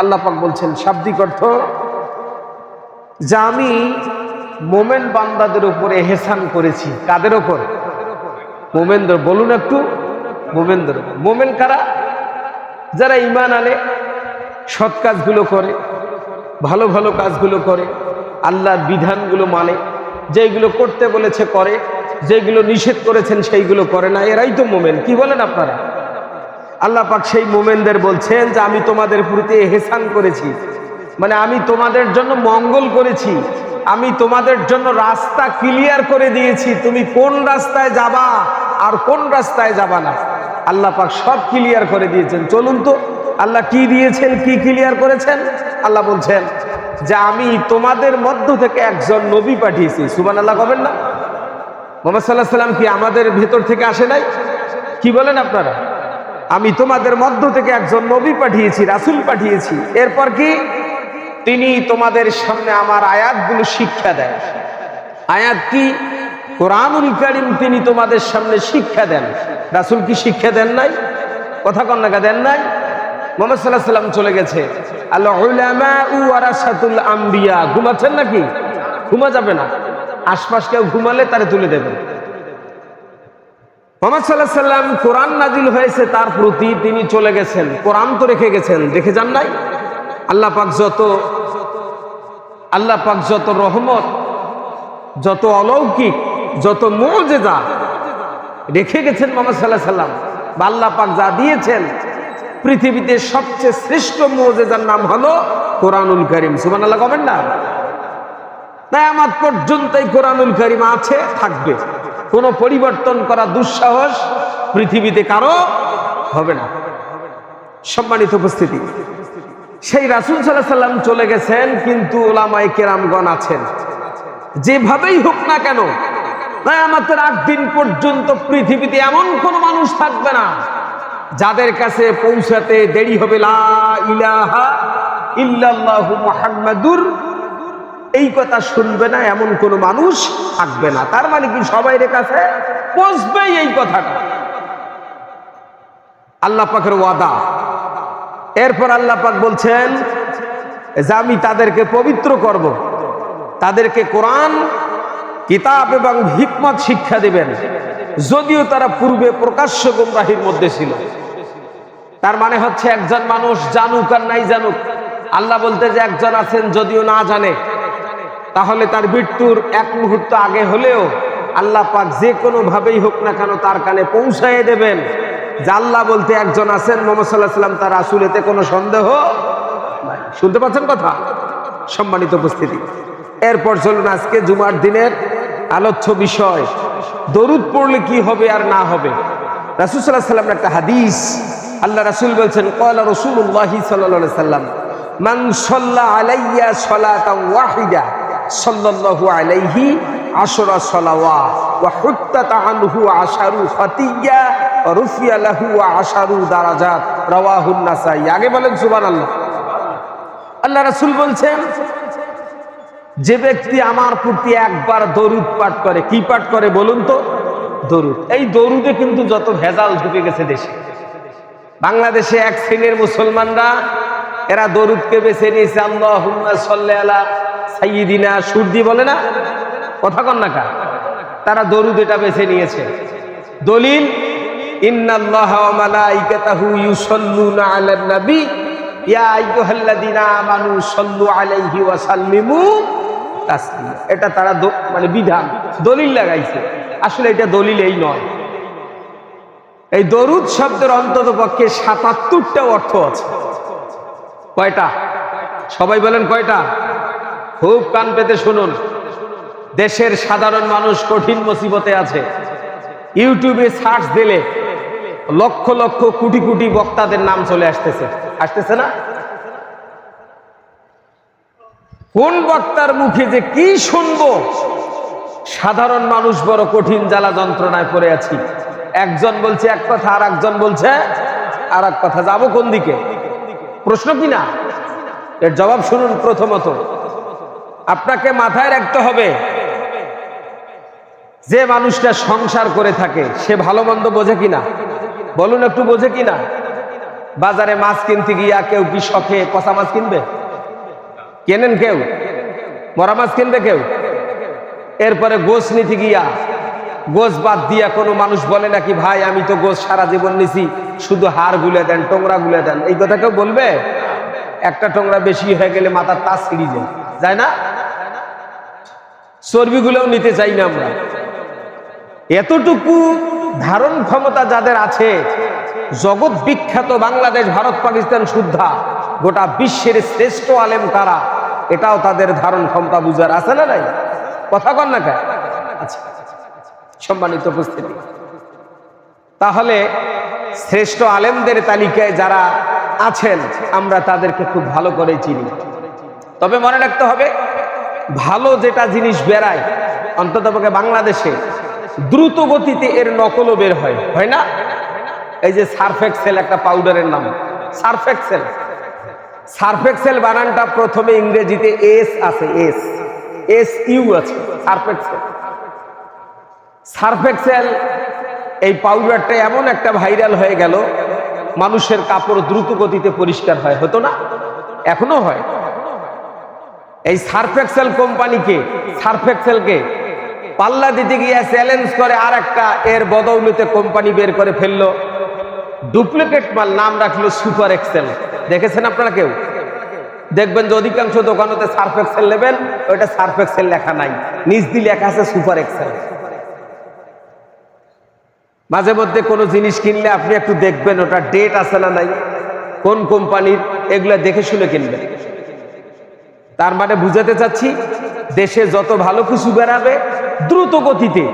আল্লাহ পাক বলছেন, শাব্দিক অর্থ, যে আমি মোমেন বান্দাদের উপরে এহসান করেছি। কাদের ওপর মোমেনদের, বলুন একটু। মোমেনদের। মোমেন কারা? যারা ইমান আনে, সৎ কাজগুলো করে, ভালো ভালো কাজগুলো করে, আল্লাহর বিধানগুলো মানে যেগুলো করতে বলেছে করে যেগুলো নিষেধ করেছেন সেইগুলো করে না, এরাই তো মোমেন। কি বলেন আপনারা? আল্লাহ পাক সেই মোমেনদের বলছেন যে আমি তোমাদের প্রতি এহসান করেছি। মানে আমি তোমাদের জন্য মঙ্গল করেছি। আমি তোমাদের জন্য রাস্তা ক্লিয়ার করে দিয়েছি। তুমি কোন রাস্তায় যাবা আর কোন রাস্তায় যাবা না। আল্লাহ পাক সব ক্লিয়ার করে দিয়েছেন। চলুন তো, আল্লাহ কি দিয়েছেন, কি ক্লিয়ার করেছেন? আল্লাহ বলছেন যে আমি তোমাদের মধ্য থেকে একজন নবী পাঠিয়েছি। সুবান আল্লাহ কবেন না? মোহাম্মদ সাল্লাহ সাল্লাম কি আমাদের ভেতর থেকে আসে নাই? কি বলেন আপনারা? আমি তোমাদের মধ্য থেকে একজন নবী পাঠিয়েছি, রাসুল পাঠিয়েছি। এরপর কি? তিনি তোমাদের সামনে আমার আয়াতগুলো শিক্ষা দেন। আয়াত কি? কোরআনুল কারিম তিনি তোমাদের সামনে শিক্ষা দেন। রাসুল কি শিক্ষা দেন নাই? কথা কন্যাকা দেন নাই? মোহাম্মদ সাল্লাহ সাল্লাম চলে গেছে। আল্লাহ ঘুমাচ্ছেন নাকি? ঘুমা যাবে না। আশপাশ কেউ ঘুমালে তারে তুলে দেবেন। মোহাম্মদ সাল্লাহ সাল্লাম কোরআন নাজিল হয়েছে তার প্রতি তিনি চলে গেছেন। কোরআন তো রেখে গেছেন। দেখে যান নাই? আল্লাহ পাক যত, আল্লাহ পাক যত রহমত, যত অলৌকিক, যত মজেদা রেখে গেছেন মোহাম্মদ সাল্লাহ সাল্লাম। বা আল্লাহ পাক যা দিয়েছেন, পৃথিবীতে সবচেয়ে শ্রেষ্ঠ মজেদার নাম হলো কোরআনুল করিম। সুমান আল্লাহ কবেন না? তাই আমার পর্যন্ত এই কোরআনুল করিম আছে, থাকবে। কোনো পরিবর্তন করা দুঃসাহস পৃথিবীতে কারও হবে না। সম্মানিত উপস্থিতি, সেই রাসুল সাল্লাহ সাল্লাম চলে গেছেন, কিন্তু ওলামাই কেরামগণ আছেন। যেভাবেই হোক না কেন আমাদের আট দিন পর্যন্ত পৃথিবীতে এমন কোন মানুষ থাকবে না, যাদের কাছে পৌঁছাতে দেরি হবে। লা ইলাহা ইল্লাল্লাহু মুহাম্মাদুর এই কথা শুনবে না, এমন কোন মানুষ থাকবে না। তার মানে কি সবাই কাছে পৌঁছবেই এই কথাটা। আল্লাহ পাকের ওয়াদা। এরপর আল্লাহ পাক বলছেন যে আমি তাদেরকে পবিত্র করব। তাদেরকে কোরআন, কিতাব এবং হিকমত শিক্ষা দিবেন। যদিও তারা পূর্বে প্রকাশ্য গোমরাহির মধ্যে ছিল। তার মানে হচ্ছে একজন মানুষ জানুক আর নাই জানুক, আল্লাহ বলতে যে একজন আছেন যদিও না জানে তাহলে তার মৃত্যুর এক মুহূর্ত আগে হলেও আল্লাহ পাক যে কোনো ভাবেই হোক না কেন তার কানে পৌঁছায় দেবেন। আল্লাহ বলতে একজন আছেন মোহাম্মদ সাল্লাহ সাল্লাম তার আসুলেতে কোনো সন্দেহ। শুনতে পাচ্ছেন কথা? সম্মানিত উপস্থিতি। এরপর চলুন আজকে জুমার দিনের আলোচ্য বিষয়, দরুদ পড়লে কি হবে আর না হবে। রাসুল সাল্লাহ সাল্লামের একটা হাদিস, আল্লাহ রাসুল বলছেন কয়লা রসুল্লাহি সাল্লাহ সাল্লাম মান সাল্লা আলাইয়া সলাতা ওয়াহিদা। সাল্লাল্লাহু আলাইহি আশরা সালাওয়া ওয়া হুত্তাত আনহু আশারু ফাতিয়া রুফিয়া লাহু আশারু দারাজাত। রাওয়াহুন নাসাই। আগে বলেন সুবহানাল্লাহ। আল্লাহ রাসূল বলছেন, যে ব্যক্তি আমার প্রতি একবার দরুদ পাঠ করে, কি পাঠ করে বলুন তো? দরুদ। এই দরুদে কিন্তু যত ভেজাল ঢুকে গেছে দেশে। বাংলাদেশে এক শ্রেণির মুসলমানরা এরা দরুদকে বেছে নিয়েছে আল্লাহ আলা সাইয়িদিনা সুরদি বলে না? কথা কন না কা? তারা দরুদ এটা বেছে নিয়েছে। দলিল এটা তারা মানে বিধান। দলিল লাগাইছে। আসলে এটা দলিল এই নয়। এই দরুদ শব্দের অন্তত পক্ষে সাতাত্তরটা অর্থ আছে। কয়টা? সবাই বলেন কয়টা? খুব কান পেতে শুনুন। দেশের সাধারণ মানুষ কঠিন মুসিবতে আছে। ইউটিউবে সার্চ দিলে লক্ষ লক্ষ কোটি কোটি বক্তাদের নাম চলে আসতেছে। আসতেছে না? কোন বক্তার মুখে যে কি শুনব? সাধারণ মানুষ বড় কঠিন জ্বালা যন্ত্রণায় পড়ে আছি। একজন বলছে এক কথা আর একজন বলছে আর এক কথা। যাব কোন দিকে? প্রশ্ন কি না? এর জবাব শুনুন প্রথমত। আপনাকে মাথায় রাখতে হবে, যে মানুষটা সংসার করে থাকে, সে ভালো মন্দ বোঝে কিনা বলুন একটু বোঝে কিনা বাজারে মাছ কিনতে গিয়া কেউ কি শখে কষা মাছ কিনবে? কেনেন কেউ? মরা মাছ কিনবে কেউ? এরপরে গোস নিতে গিয়া গোস বাদ দিয়া কোনো মানুষ বলে নাকি, ভাই, আমি তো গোস সারা জীবন নিছি, শুধু হাড় গুলে দেন, টোংরা গুলে দেন। এই কথা কেউ বলবে? একটা টোংরা বেশি হয়ে গেলে মাথার তাস ছিঁড়ি যায়। যায় না? চর্বিগুলোও নিতে চাই না আমরা। এতটুকু ধারণ ক্ষমতা যাদের আছে, জগৎ বিখ্যাত বাংলাদেশ, ভারত, পাকিস্তান শুদ্ধা, গোটা বিশ্বের শ্রেষ্ঠ আলেম তারা এটাও তাদের ধারণ ক্ষমতা বুঝার আছে না নাই? কথা কন না কেন? আচ্ছা। সম্মানিত উপস্থিতি। তাহলে শ্রেষ্ঠ আলেমদের তালিকায় যারা আছেন, আমরা তাদেরকে খুব ভালো করে চিনি। তবে মনে রাখতে হবে, ভালো যেটা জিনিস বেড়ায়, অন্তত বাংলাদেশে দ্রুত গতিতে এর নকলও বের হয়। হয় না? এই যে সার্ফেক্সেল একটা পাউডারের নাম। সার্ফেক্সেল সার্ফেক্সেল বানানটা প্রথমে ইংরেজিতে এস আছে, এস। এস ইউ আছে সার্ফেক্সেল সার্ফেক্সেল, এই পাউডারটা এমন একটা ভাইরাল হয়ে গেল, মানুষের কাপড় দ্রুত গতিতে পরিষ্কার হয়। হতো না? এখনও হয়। এই সার্ফেক্সেল কোম্পানিকে, সার্ফেক্সেলকে পাল্লা দিতে গিয়ে চ্যালেঞ্জ করে আর একটা, এর বদৌলতে কোম্পানি বের করে ফেলল। ডুপ্লিকেট মাল, নাম রাখল সুপার এক্সেল দেখেছেন আপনারা কেউ? দেখবেন যে অধিকাংশ দোকানতে সার্ফ এক্সেল নেবেন, ওইটা সার্ফ এক্সেল লেখা নাই। নিজ দিয়ে লেখা আছে সুপার এক্সেল মাঝে মধ্যে কোনো জিনিস কিনলে আপনি একটু দেখবেন ওটা ডেট আছে না নাই, কোন কোম্পানির এগুলো দেখে শুনে কিনবেন। তার মানে বুঝাতে চাচ্ছি, দেশে যত ভালো কিছু বেরাবে দ্রুত গতিতে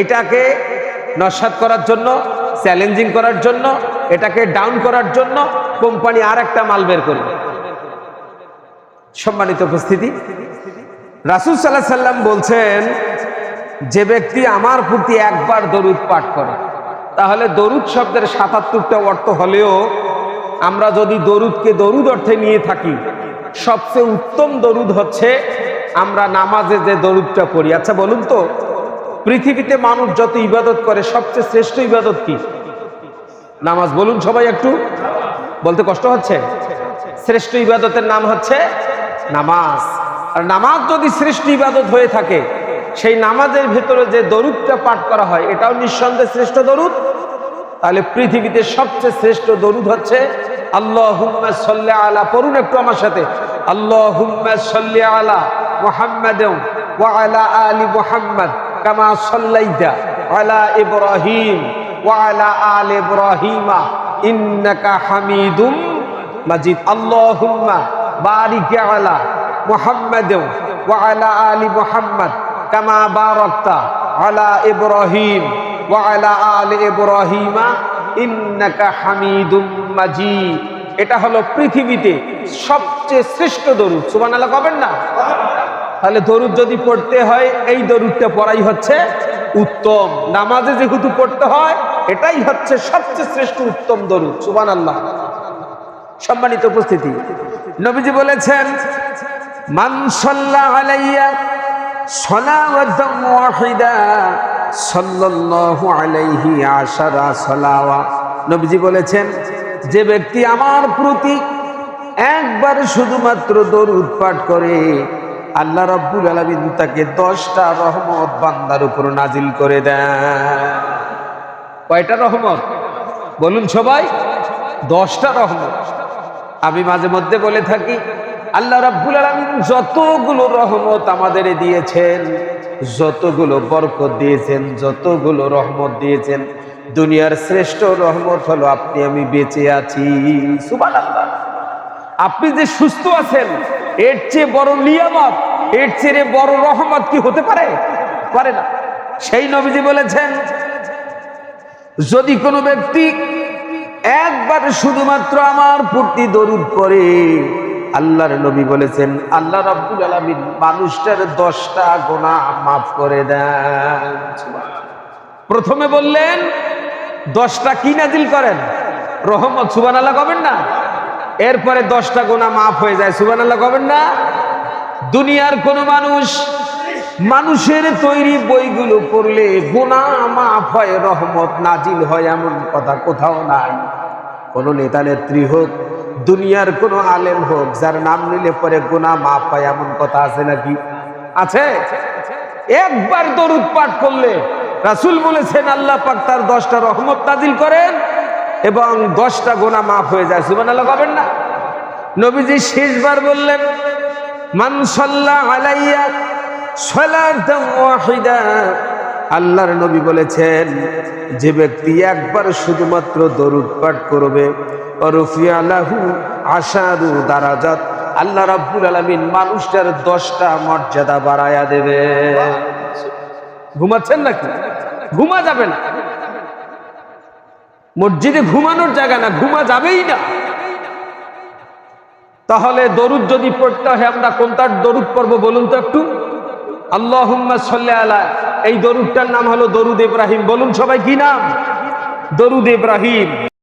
এটাকে নস্বাত করার জন্য চ্যালেঞ্জিং করার জন্য, এটাকে ডাউন করার জন্য কোম্পানি আর একটা মাল বের করবে। সম্মানিত উপস্থিতি, রাসুল সাল্লাহ সাল্লাম বলছেন যে ব্যক্তি আমার প্রতি একবার দরুদ পাঠ করে, তাহলে দরুদ শব্দের সাতাত্তরটা অর্থ হলেও আমরা যদি দরুদকে দরুদ অর্থে নিয়ে থাকি, সবচেয়ে উত্তম দরুদ হচ্ছে আমরা নামাজে যে দরুদটা পড়ি। আচ্ছা বলুন তো, পৃথিবীতে মানুষ যত ইবাদত করে, সবচেয়ে শ্রেষ্ঠ ইবাদত কি? নামাজ বলুন সবাই একটু, বলতে কষ্ট হচ্ছে? শ্রেষ্ঠ ইবাদতের নাম হচ্ছে নামাজ। আর নামাজ যদি শ্রেষ্ঠ ইবাদত হয়ে থাকে সেই নামাজের ভেতরে যে দরুদটা পাঠ করা হয়, এটাও নিঃসন্দেহে শ্রেষ্ঠ দরুদ। তাহলে পৃথিবীতে সবচেয়ে শ্রেষ্ঠ দরুদ হচ্ছে আল্লাহ সাল্লাহ আলা পড়ুন একটু আমার সাথে। আল্লাহ সাল্লাহ আলা মোহাম্মদ ওয়ালা আলী মোহাম্মদ কামা সাল্লাইতা আলা ইব্রাহিম ওয়ালা আল ইব্রাহিমা ইন্নাকা হামিদুম মাজিদ। আল্লাহুম্মা বারিক আলা মুহাম্মাদ ওয়ালা আলি মুহাম্মদ কামা বারাকতা আলা ইব্রাহিম ওয়ালা আল ইব্রাহিমা ইন্নাকা হামিদুম মাজিদ। এটা হলো পৃথিবীতে সবচেয়ে শ্রেষ্ঠ দরুদ। সুবহানাল্লাহ কবেন না? তাহলে দরুদ যদি পড়তে হয়, এই দরুদটা পড়াই হচ্ছে উত্তম। নামাজে যেহেতু পড়তে হয়, এটাই হচ্ছে সবচেয়ে শ্রেষ্ঠ উত্তম দরুদ। সুবান আল্লাহ সম্মানিত উপস্থিতি। নবীজি বলেছেন, মান সাল্লা আলাইয়া নবীজি বলেছেন, যে ব্যক্তি আমার প্রতি একবার শুধুমাত্র দরুদ পাঠ করে, আল্লাহ রব্বুল আলমিন তাকে দশটা রহমত বান্দার উপর নাজিল করে দেন। কয়টা রহমত? বলুন সবাই। দশটা রহমত। আমি মাঝে মধ্যে বলে থাকি আল্লাহ রাব্বুল আলমিন যতগুলো রহমত আমাদের দিয়েছেন, যতগুলো বরকত দিয়েছেন, যতগুলো রহমত দিয়েছেন, দুনিয়ার শ্রেষ্ঠ রহমত হলো আপনি আমি বেঁচে আছি। সুবান আল্লাহ আপনি যে সুস্থ আছেন, এর চেয়ে বড় নিয়ামত, এর চেয়ে বড় রহমত কি হতে পারে? পারে না। সেই নবীজি বলেছেন, যদি কোনো ব্যক্তি একবার শুধুমাত্র আমার প্রতি দরুদ করে আল্লাহর নবী বলেছেন, আল্লাহ রাব্বুল আলামিন মানুষটার দশটা গোনা মাফ করে দেন। প্রথমে বললেন, দশটা কি নাজিল করেন? রহমত সুবান আল্লাহ কবেন না? এরপরে দশটা গোনা মাফ হয়ে যায় সুবান আল্লাহ কবেন না? দুনিয়ার কোন মানুষ মানুষের তৈরি বইগুলো পড়লে গোনা মাফ হয়, রহমত নাজিল হয়, এমন কথা কোথাও নাই। কোন নেতা নেত্রী হোক দুনিয়ার কোনো আলেম হোক, যার নাম নিলে পরে গুণা মাপ পায় এমন কথা আছে নাকি? আছে। একবার দরুদ পাঠ করলে রাসুল বলেছেন, আল্লাহ পাক তার দশটা রহমত তাজিল করেন এবং দশটা গোনা মাফ হয়ে যায়। সুবান আল্লাহ পাবেন না? নবীজি শেষবার বললেন, মান সাল্লাহ আলাইয়া সালাতাম ওয়াহিদা। আল্লাহর নবী বলেছেন, যে ব্যক্তি একবার শুধুমাত্র দরুদ পাঠ করবে দারাজাত, আল্লাহ রাব্বুল আলামিন মানুষটার দশটা মর্যাদা দেবে। ঘুমাচ্ছেন নাকি? ঘুমা যাবে না। মসজিদে ঘুমানোর জায়গা না, ঘুমা যাবেই না। তাহলে দরুদ যদি পড়তে হয়, আমরা কোনটার দরুদ পড়ব বলুন তো একটু? আল্লাহ আলা এই দরুদটার নাম হলো দরুদ ইব্রাহিম। বলুন সবাই কি নাম? দরুদ ইব্রাহিম।